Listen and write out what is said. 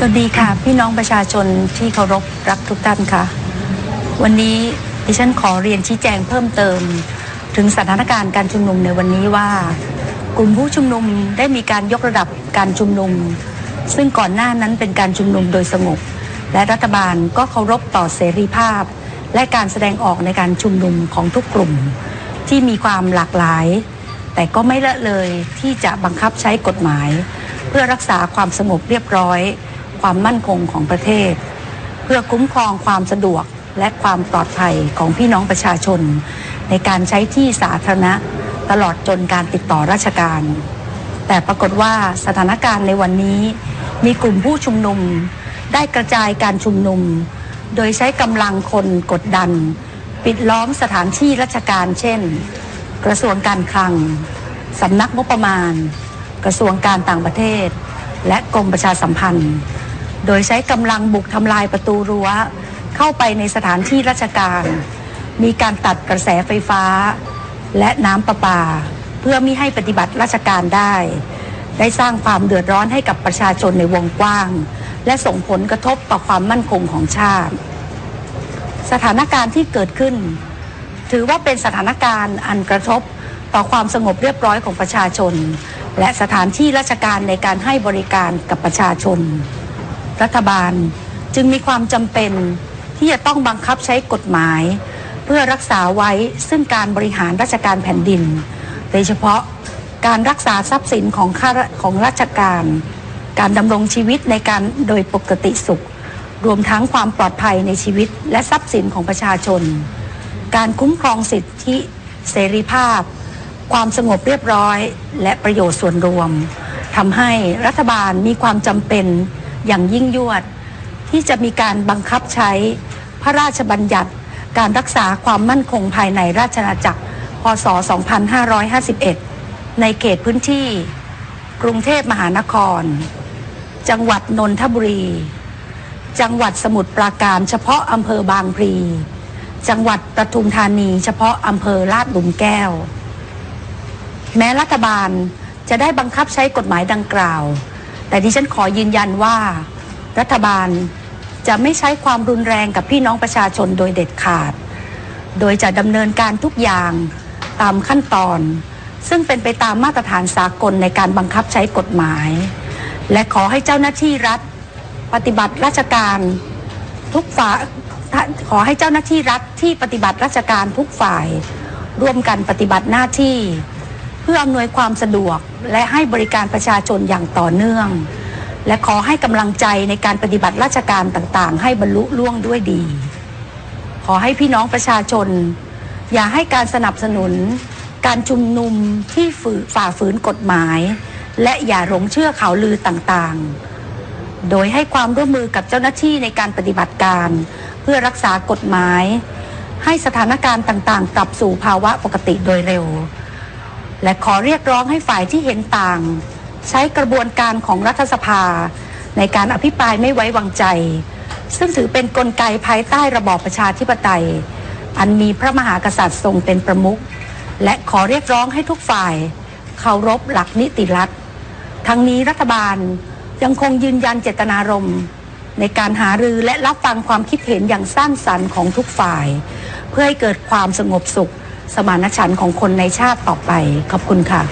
สวัสดีค่ะ พี่น้องประชาชนที่เคารพรักทุกท่านค่ะ วันนี้ดิฉันขอเรียนชี้แจงเพิ่มเติม ถึงสถานการณ์การชุมนุมในวันนี้ว่า กลุ่มผู้ชุมนุมได้มีการยกระดับการชุมนุม ซึ่งก่อนหน้านั้นเป็นการชุมนุมโดยสงบและรัฐบาลก็เคารพต่อเสรีภาพ และการแสดงออกในการชุมนุมของทุกกลุ่ม ที่มีความหลากหลาย แต่ก็ไม่ละเลยที่จะบังคับใช้กฎหมาย เพื่อรักษาความสงบเรียบร้อย ความมั่นคงของประเทศ เพื่อคุ้มครองความสะดวกและความปลอดภัยของพี่น้องประชาชน ในการใช้ที่สาธารณะตลอดจนการติดต่อราชการ แต่ปรากฏว่าสถานการณ์ในวันนี้ มีกลุ่มผู้ชุมนุม ได้กระจายการชุมนุม โดยใช้กำลังคนกดดัน ปิดล้อมสถานที่ราชการ เช่น กระทรวงการคลังสำนักงบประมาณ กระทรวงการต่างประเทศ และกรมประชาสัมพันธ์ โดยใช้กำลังบุกทำลายประตูรั้ว เข้าไปในสถานที่ราชการ มีการตัดกระแสไฟฟ้า และน้ำประปา เพื่อมิให้ปฏิบัติราชการได้ ได้สร้างความเดือดร้อนให้กับประชาชนในวงกว้าง และส่งผลกระทบต่อความมั่นคงของชาติ สถานการณ์ที่เกิดขึ้น ถือว่าเป็นสถานการณ์อันกระทบต่อความสงบเรียบร้อยของประชาชน และสถานที่ราชการในการให้บริการกับประชาชน รัฐบาล จึงมีความจำเป็นที่จะต้องบังคับใช้กฎหมาย เพื่อรักษาไว้ซึ่งการบริหารราชการแผ่นดิน โดยเฉพาะการรักษาทรัพย์สินของข้าราของราชการ การดำรงชีวิตในการโดยปกติสุข รวมทั้งความปลอดภัยในชีวิต และทรัพย์สินของประชาชน การคุ้มครองสิทธิเสรีภาพ ความสงบเรียบร้อย และประโยชน์ส่วนรวมทำให้รัฐบาลมีความจำเป็น อย่างยิ่งยวด ที่จะมีการบังคับใช้พระราชบัญญัติการรักษาความมั่นคงภายในราชอาณาจักร พศ 2551 ในเขตพื้นที่ กรุงเทพมหานคร จังหวัดนนทบุรี จังหวัดสมุทรปราการเฉพาะอำเภอบางพลี จังหวัดปทุมธานี เฉพาะอำเภอลาดหลุมแก้ว แม้รัฐบาลจะได้บังคับใช้กฎหมายดังกล่าว แต่ดิฉันขอยืนยันว่ารัฐบาลจะไม่ใช้ความรุนแรงกับพี่น้องประชาชนโดยเด็ดขาด โดยจะดำเนินการทุกอย่างตามขั้นตอน ซึ่งเป็นไปตามมาตรฐานสากลในการบังคับใช้กฎหมาย และขอให้เจ้าหน้าที่รัฐ ปฏิบัติราชการทุกฝ่ายขอให้เจ้าหน้าที่รัฐที่ปฏิบัติราชการทุกฝ่าย ร่วมกันปฏิบัติหน้าที่ พื่ออำนวยความสะดวกและให้บริการประชาชนอย่างต่อเนื่อง และขอให้กำลังใจในการปฏิบัติราชการต่างๆ ให้บรรลุล่วงด้วยดี ขอให้พี่น้องประชาชน อย่าให้การสนับสนุน การชุมนุมที่ฝ่าฝืนกฎหมาย และอย่าหลงเชื่อข่าวลือต่างๆ โดยให้ความร่วมมือกับเจ้าหน้าที่ในการปฏิบัติการ เพื่อรักษากฎหมาย ให้สถานการณ์ต่างๆ กลับสู่ภาวะปกติโดยเร็ว และขอเรียกร้องให้ฝ่ายที่เห็นต่าง ใช้กระบวนการของรัฐสภา ในการอภิปรายไม่ไว้วางใจ ซึ่งถือเป็นนกลไกภายใต้ระบอบประชาธิปไตย อันมีพระมหากษัตริย์ทรงเป็นประมุขและขอเรียกร้องให้ทุกฝ่ายเคารพหลักนิติรัฐ ทั้งนี้รัฐบาลยังคงยืนยันเจตนารมณ์ในการหารือและรับฟังความคิดเห็นอย่างสร้างสรรค์ของทุกฝ่าย เพื่อให้เกิดความสงบสุข สมานฉันท์ของคนในชาติต่อไป ขอบคุณค่ะ